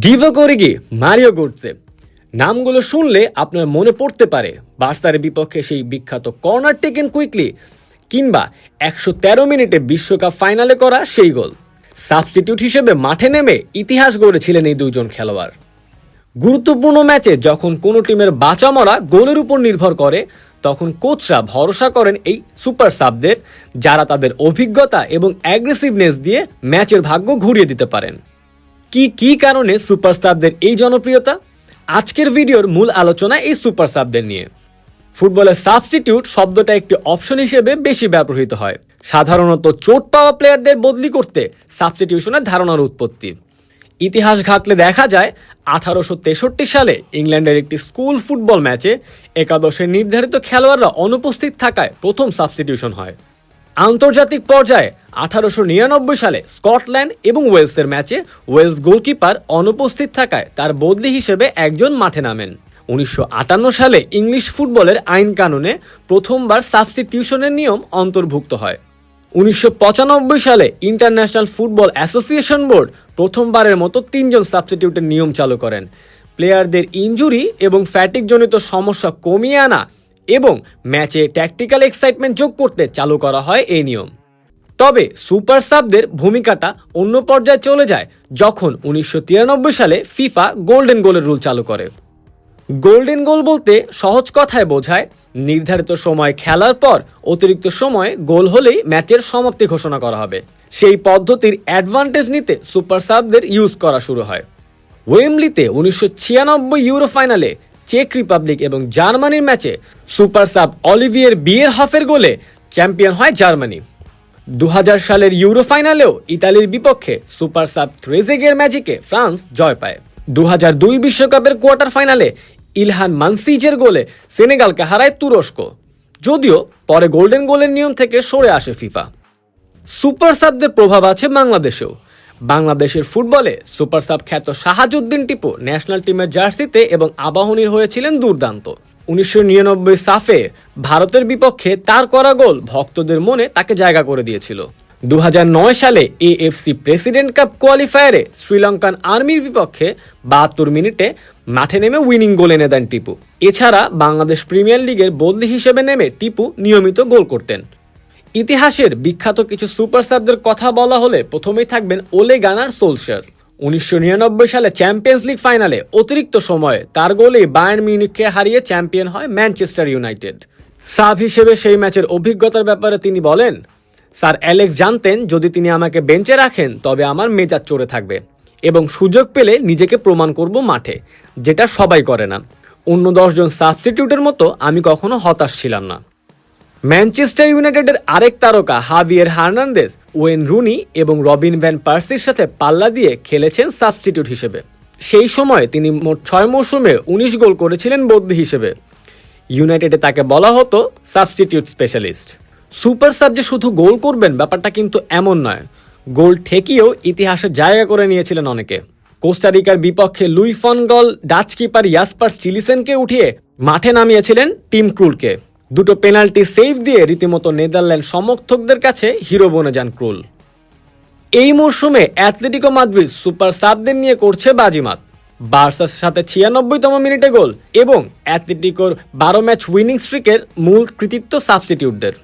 ডিভো গিয়ে মারিও গোটসে নামগুলো শুনলে আপনার মনে পড়তে পারে, বার্সার বিপক্ষে সেই বিখ্যাত কর্নার টেকেন কুইকলি, কিংবা একশো তেরো মিনিটে বিশ্বকাপ ফাইনালে করা সেই গোল। সাবস্টিটিউট হিসেবে মাঠে নেমে ইতিহাস গড়েছিলেন এই দুজন খেলোয়াড়। গুরুত্বপূর্ণ ম্যাচে যখন কোনো টিমের বাঁচা মরা গোলের উপর নির্ভর করে, তখন কোচরা ভরসা করেন এই সুপার সাবদের, যারা তাদের অভিজ্ঞতা এবং অ্যাগ্রেসিভনেস দিয়ে ম্যাচের ভাগ্য ঘুরিয়ে দিতে পারেন। কি কি কারণে সুপার সাবদের এই জনপ্রিয়তা? আজকের ভিডিওর মূল আলোচনা এই সুপার সাবদের নিয়ে। ফুটবলের সাবস্টিটিউট শব্দটা একটি অপশন হিসেবে বেশি ব্যবহৃত হয়। সাধারণত চোট পাওয়া প্লেয়ারদের বদলি করতে সাবস্টিটিউশনের ধারণার উৎপত্তি। ইতিহাস ঘাটলে দেখা যায়, আঠারোশো তেষট্টি সালে ইংল্যান্ডের একটি স্কুল ফুটবল ম্যাচে একাদশের নির্ধারিত খেলোয়াড়রা অনুপস্থিত থাকায় প্রথম সাবস্টিটিউশন হয়। আন্তর্জাতিক পর্যায়ে আঠারোশো নিরানব্বই সালে স্কটল্যান্ড এবং ওয়েলসের ম্যাচে ওয়েলস গোলকিপার অনুপস্থিত থাকায় তার বদলি হিসেবে একজন মাঠে নামেন। উনিশশো আটান্ন সালে ইংলিশ ফুটবলের আইন কানুনে প্রথমবার সাবস্টিটিউশনের নিয়ম অন্তর্ভুক্ত হয়। উনিশশো পঁচানব্বই সালে ইন্টারন্যাশনাল ফুটবল অ্যাসোসিয়েশন বোর্ড প্রথমবারের মতো তিনজন সাবস্টিটিউটের নিয়ম চালু করেন। প্লেয়ারদের ইনজুরি এবং ফ্যাটিকজনিত সমস্যা কমিয়ে আনা এবং ম্যাচে ট্যাকটিক্যাল এক্সাইটমেন্ট যোগ করতে চালু করা হয় এই নিয়ম। তবে সুপার সাবদের ভূমিকাটা অন্য পর্যায়ে চলে যায় যখন উনিশশো তিরানব্বই সালে ফিফা গোল্ডেন গোলের রুল চালু করে। গোল্ডেন গোল বলতে সহজ কথায় বোঝায়, নির্ধারিত সময় খেলার পর অতিরিক্ত সময় গোল হলেই ম্যাচের সমাপ্তি ঘোষণা করা হবে। সেই পদ্ধতির অ্যাডভান্টেজ নিতে সুপার সাবদের ইউজ করা শুরু হয়। ওয়েমলিতে উনিশশো ছিয়ানব্বই ইউরো ফাইনালে চেক রিপাবলিক এবং জার্মানির ম্যাচে সুপার সাব অলিভিয়ের বিয়ের হফের গোলে চ্যাম্পিয়ন হয় জার্মানি। দু হাজার সালের ইউরো ফাইনালেও ইতালির বিপক্ষে সুপার সাব থ্রেজেগের ম্যাজিকে ফ্রান্স জয় পায়। দু দুই বিশ্বকাপের কোয়ার্টার ফাইনালে ইলহান মানসিজের গোলে সেনেগালকে হারায় তুরস্ক। যদিও পরে গোল্ডেন গোলের নিয়ম থেকে সরে আসে ফিফা। সুপার সাবদের প্রভাব আছে বাংলাদেশেও। বাংলাদেশের ফুটবলে সুপার সাব খ্যাত শাহাজুদ্দিন টিপু ন্যাশনাল টিমের জার্সিতে এবং আবাহনীর হয়েছিলেন দুর্দান্ত। উনিশশো নিরানব্বই সাফে ভারতের বিপক্ষে তার করা গোল ভক্তদের মনে তাকে জায়গা করে দিয়েছিল। দু হাজার নয় সালে এএফসি প্রেসিডেন্ট কাপ কোয়ালিফায়ারে শ্রীলঙ্কান আর্মির বিপক্ষে বাহাত্তর মিনিটে মাঠে নেমে উইনিং গোল এনে দেন টিপু। এছাড়া বাংলাদেশ প্রিমিয়ার লিগের বদলি হিসেবে নেমে টিপু নিয়মিত গোল করতেন। ইতিহাসের বিখ্যাত কিছু সুপারস্টারদের কথা বলা হলে প্রথমেই থাকবেন ওলে গানার সোলশার। উনিশশো নিরানব্বই সালে চ্যাম্পিয়ন্স লিগ ফাইনালে অতিরিক্ত সময়ে তার গোলেই বায়ার্ন মিউনিককে হারিয়ে চ্যাম্পিয়ন হয় ম্যানচেস্টার ইউনাইটেড। সাব হিসেবে সেই ম্যাচের অভিজ্ঞতার ব্যাপারে তিনি বলেন, স্যার অ্যালেক্স জানতেন, যদি তিনি আমাকে বেঞ্চে রাখেন, তবে আমার মেজাজ চড়ে থাকবে এবং সুযোগ পেলে নিজেকে প্রমাণ করব মাঠে, যেটা সবাই করে না। অন্য দশজন সাবস্টিটিউটের মতো আমি কখনো হতাশ ছিলাম না। ম্যানচেস্টার ইউনাইটেডের আরেক তারকা হাভিয়ের হার্নান্দেস ওয়েন রুনি এবং রবিন ভ্যান পার্সির সাথে পাল্লা দিয়ে খেলেছেন সাবস্টিটিউট হিসেবে। সেই সময় তিনি মোট ছয় মৌসুমে উনিশ গোল করেছিলেন বদলি হিসেবে। ইউনাইটেডে তাকে বলা হতো সাবস্টিটিউট স্পেশালিস্ট। সুপার সাব যে শুধু গোল করবেন ব্যাপারটা কিন্তু এমন নয়। গোল ঠেকিয়েও ইতিহাসে জায়গা করে নিয়েছিলেন অনেকে। কোস্টারিকার বিপক্ষে Louis van Gaal, Dutch keeper Jasper চিলিসেনকে উঠিয়ে মাঠে নামিয়েছিলেন টিম ক্রুলকে। দুটো পেনাল্টি সেভ দিয়ে রীতিমতো নেদারল্যান্ড সমর্থকদের কাছে হিরো বনে যান ক্রুল। এই মরশুমে অ্যাথলেটিকো মাদ্রিদ সুপার সাবদের নিয়ে করছে বাজিমাত। বার্সার সাথে ছিয়ানব্বইতম মিনিটে গোল এবং অ্যাথলেটিকোর বারো ম্যাচ উইনিং স্ট্রিকের মূল কৃতিত্ব সাবস্টিটিউটদের।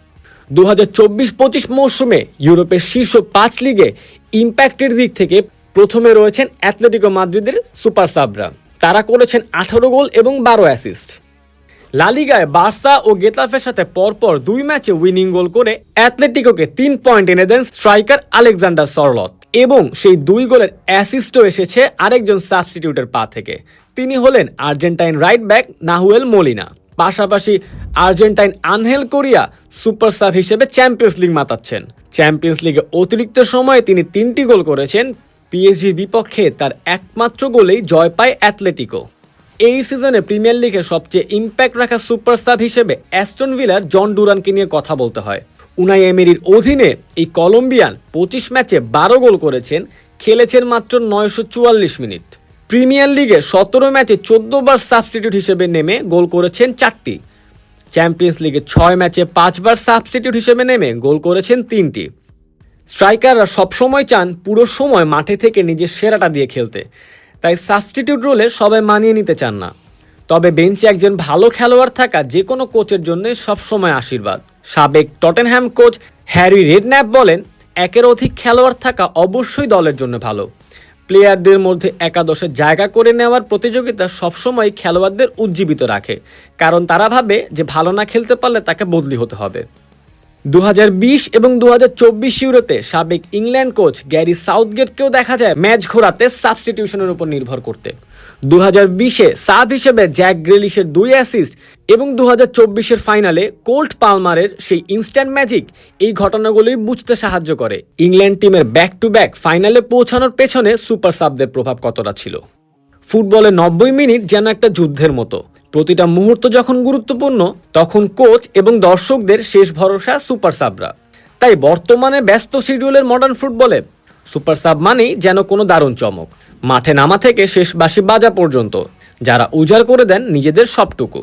দু হাজার চব্বিশ পঁচিশ মৌসুমে ইউরোপের শীর্ষ পাঁচ লিগে ইম্প্যাক্টের দিক থেকে প্রথমে রয়েছেন অ্যাথলেটিকো মাদ্রিদের সুপার সাবরা। তারা করেছেন আঠারো গোল এবং বারো অ্যাসিস্ট। লালিগায় বার্সা ও গেতাফের সাথে পরপর দুই ম্যাচে উইনিং গোল করে অ্যাথলেটিকোকে তিন পয়েন্ট এনে দেন স্ট্রাইকার আলেকজান্ডার সরলত এবং সেই দুই গোলের অ্যাসিস্টও এসেছে আরেকজন সাবস্টিটিউটের পা থেকে। তিনি হলেন Argentine right back Nahuel Molina. পাশাপাশি Argentine Angel Correa super sub হিসেবে চ্যাম্পিয়ন্স লিগ মাতাচ্ছেন। চ্যাম্পিয়ন্স লিগে অতিরিক্ত সময়ে তিনি তিনটি গোল করেছেন। পিএসজির বিপক্ষে তার একমাত্র গোলেই জয় পায় অ্যাথলেটিকো। এই সিজনে প্রিমিয়ার লিগে সবচেয়ে ইম্প্যাক্ট রাখা সুপার সাব হিসেবে অ্যাস্টন ভিলার জন ডুরানকে নিয়ে কথা বলতে হয়। উনাই এমেরির অধীনে এই কলম্বিয়ান পঁচিশ ম্যাচে বারো গোল করেছেন, খেলেছেন মাত্র নয়শো চুয়াল্লিশ মিনিট। প্রিমিয়ার লিগে সতেরো ম্যাচে চোদ্দ বার সাবস্টিটিউট হিসেবে নেমে গোল করেছেন চারটি। চ্যাম্পিয়ন্স লিগে ছয় ম্যাচে পাঁচবার সাবস্টিটিউট হিসেবে নেমে গোল করেছেন তিনটি। স্ট্রাইকাররা সবসময় চান পুরো সময় মাঠে থেকে নিজের সেরাটা দিয়ে খেলতে। তাই সাবস্টিটিউট রোলে সবাই মানিয়ে নিতে চান না। তবে বেঞ্চে একজন ভালো খেলোয়াড় থাকা যে কোনো কোচের জন্য সবসময় আশীর্বাদ। সাবেক টটেনহ্যাম কোচ হ্যারি রেডন্যাপ বলেন, একের অধিক খেলোয়াড় থাকা অবশ্যই দলের জন্য ভালো। প্লেয়ারদের মধ্যে একাদশে জায়গা করে নেওয়ার প্রতিযোগিতা সবসময় খেলোয়াড়দের উজ্জীবিত রাখে, কারণ তারা ভাবে যে ভালো না খেলতে পারলে তাকে বদলি হতে হবে। দু হাজার বিশ এবং দু ইউরোতে সাবেক ইংল্যান্ড কোচ গ্যারি সাউথগেটকেও দেখা যায় ম্যাচ ঘোরাতে সাবস্টিটিউশনের উপর নির্ভর করতে। দু হাজার বিশে সাব হিসেবে জ্যাক গ্রেলিশের দুই অ্যাসিস্ট এবং দু হাজার চব্বিশের ফাইনালে কোল্ট পালমারের সেই ইনস্ট্যান্ট ম্যাজিক এই ঘটনাগুলোই বুঝতে সাহায্য করে। ইংল্যান্ড টিমের ব্যাক টু ব্যাক ফাইনালে পৌঁছানোর পেছনে সুপার সাবদের প্রভাব কতটা ছিল? ফুটবলে নব্বই মিনিট যেন একটা যুদ্ধের মতো। প্রতিটা মুহূর্ত যখন গুরুত্বপূর্ণ, তখন কোচ এবং দর্শকদের শেষ ভরসা সুপার সাবরা। তাই বর্তমানে ব্যস্ত শিডিউলের মডার্ন ফুটবলে সুপার সাব মানেই যেন কোনো দারুণ চমক। মাঠে নামা থেকে শেষ বাসি বাজা পর্যন্ত, যারা উজাড় করে দেন নিজেদের সবটুকু।